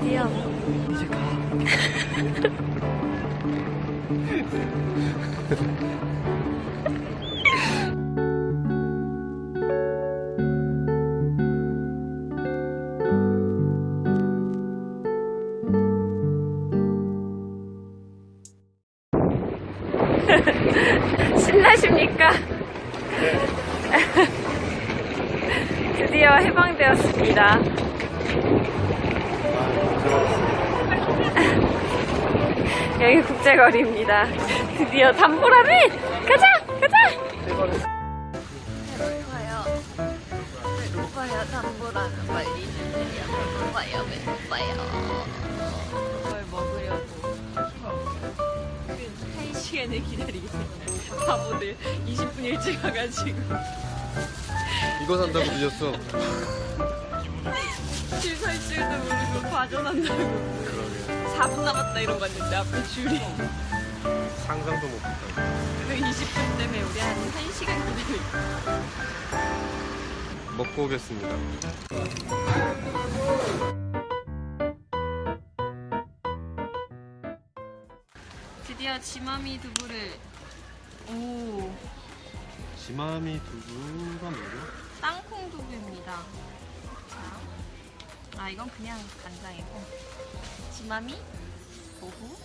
드디어. 이제 가. 신나십니까? 드디어 해방되었습니다. 여기 국제거리입니다. 드디어 담보라민! 가자! 가자! 배고파요. 배고파요. 담보라민 빨리 주세요. 배고파요. 배고파요. 뭘 먹으려고. 한 시간을 기다리겠습니다. 바보들 20분 일찍 와가지고 이거 산다고 늦었어. 줄 줄도 모르고 과전한다고 그러게. 4분 남았다 이러고 왔는데 앞에 줄이 상상도 못 했다. 그 20분 때문에 우리 한 1시간 기다리고 있어 먹고 오겠습니다. 드디어 지마미 두부를 오 지마미 두부가 뭐죠? 땅콩 두부입니다 자, 아 이건 그냥 간장이고 지마미 두부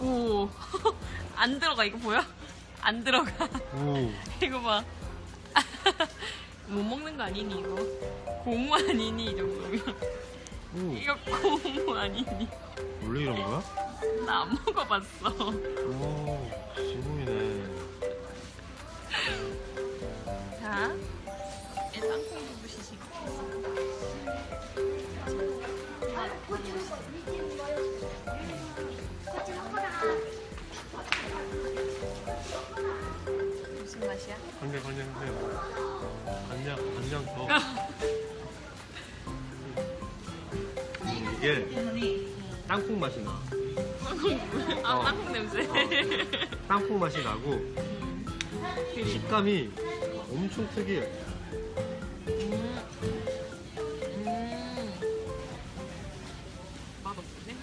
오 안 들어가 이거 보여? 안 들어가 오. 이거 봐. 못 먹는 거 아니니 이거? 고무 아니니 이 정도면? 오. 이거 고무 아니니? 원래 이런 거야? 나 안 먹어봤어. 오. 더. 음, 이게 땅콩 맛이 나. 아, 어. 땅콩 냄새. 땅콩 맛이 나고 식감이 엄청 특이해. 음. 음. 맛없네.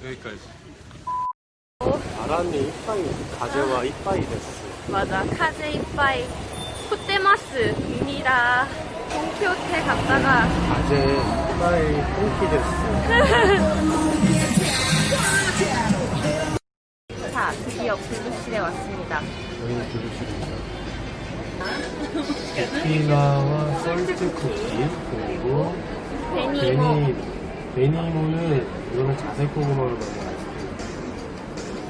여기까지. 아란니 이빠이 가재와 이빠이 데스. 맞아 카제 이빠이 호테마스입니다 동키호테 갔다가 가재 이빠이 콩키 데스. 자 드디어 블루실에 왔습니다 여기는 블루실입니다. 오키나와 솔트 쿠키 그리고 베니모 베니 베니모는 이거는 자색 고구마로 만든.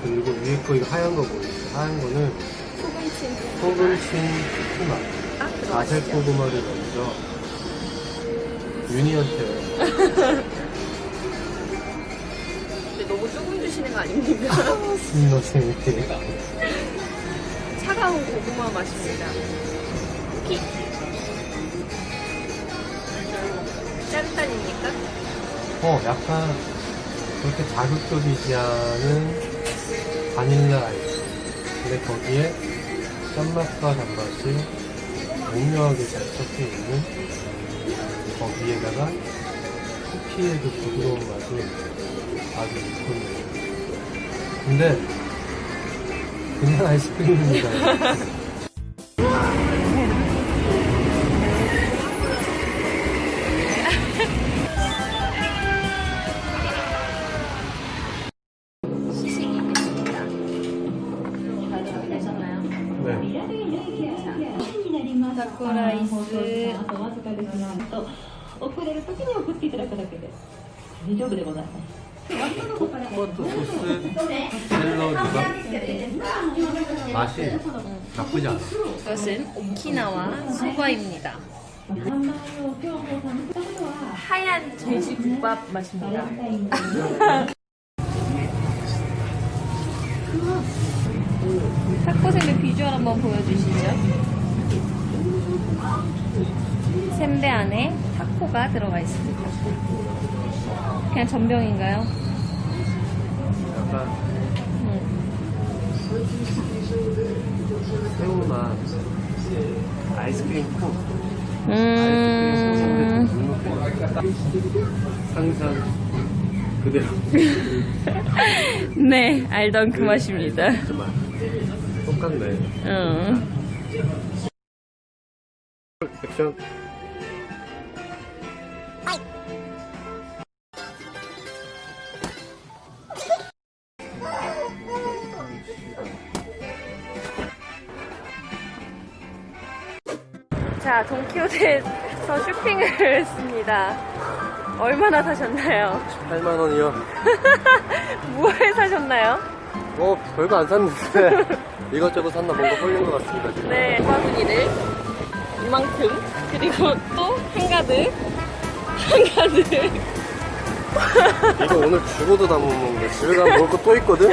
그리고 위에 거 이거 하얀 거 보이죠? 하얀 거는 소금친 소금 친 쿠키맛. 아 들어가시죠 고구마를 먼저 윤희한테 근데 너무 조금 주시는 거 아닙니까? 스미노세미 차가운 고구마 맛입니다 피 짜릿한입니까? 어 약간 그렇게 자극적이지 않은 바닐라 아이스. 근데 거기에 짠맛과 단맛이 오묘하게 잘 섞여 있는 거기에다가 쿠키의 그 부드러운 맛이 아주 좋네요. 근데 그냥 아이스크림입니다 준비되셨나요? 네 타코라이스 遅れる時に送っていただくだけで大丈夫でございます。 토마토 소스 샐러드가 맛이 나쁘지 않아 이것은 오키나와 소바입니다 하얀 돼지국밥 맛입니다 타코생의 비주얼 한번 보여주시죠. 샌베 안에 타코가 들어가 있습니다. 그냥 전병인가요? 약간 음. 새우맛 아이스크림 코 음. 상상 그대로 네, 알던 그 맛입니다. 똑같네 응. 액션 자, 돈키호테에서 쇼핑을 했습니다. 얼마나 사셨나요? 8만 원이요 무얼 사셨나요? 뭐 별거 안 샀는데 이것저것 샀나 뭔가 홀린 것 같습니다 지금. 네, 바구니를 이만큼 그리고 또 한가득 한가득 이거 오늘 죽어도 다 못 먹는데 집에 가면 먹을 거 또 있거든?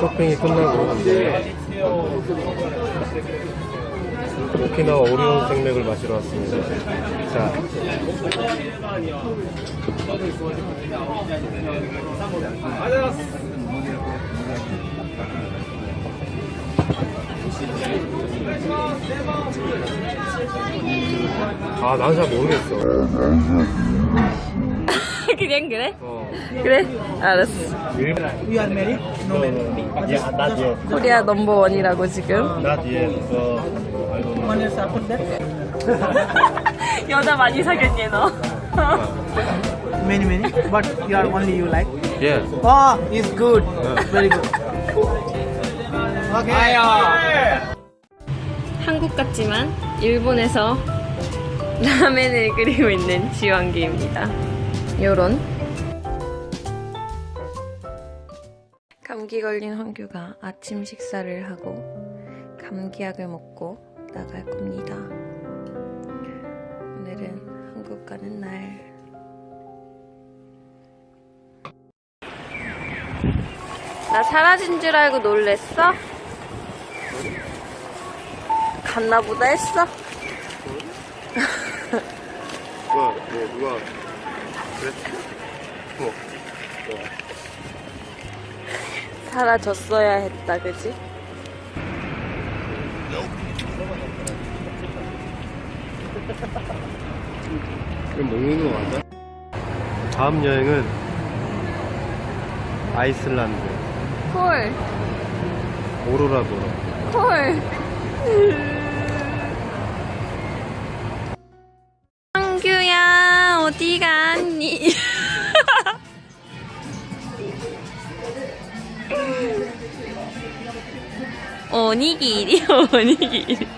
쇼핑이 끝나고 이제 오키나와 오리온 생맥을 마시러 왔습니다 자 아, 난잘 모르겠어. 그냥 그래? 어. 그래? 알았어. You are married? No married. Yeah, not yet. 코리아 넘버 원이라고 지금 Not yet. So, I don't know. One year after that. 여자 많이 사귀었니 너? Many, many. But you are only you like. Yeah. Oh, is good. Very good. Okay. 한국 같지만 일본에서 라멘을 끓이고 있는 지원기입니다. 요런 감기 걸린 황규가 아침 식사를 하고 감기약을 먹고 나갈 겁니다. 오늘은 한국 가는 날. 나 사라진 줄 알고 놀랬어? 갔나 보다 했어? 누가, 뭐, 누가, 그래? 뭐, 사라졌어야 했다, 그지? 이거 먹는 거 맞아? 다음 여행은 아이슬란드, 콜, 오로라 보러. 콜. 황규야, 어디 갔니? 오니기리, 오니기리.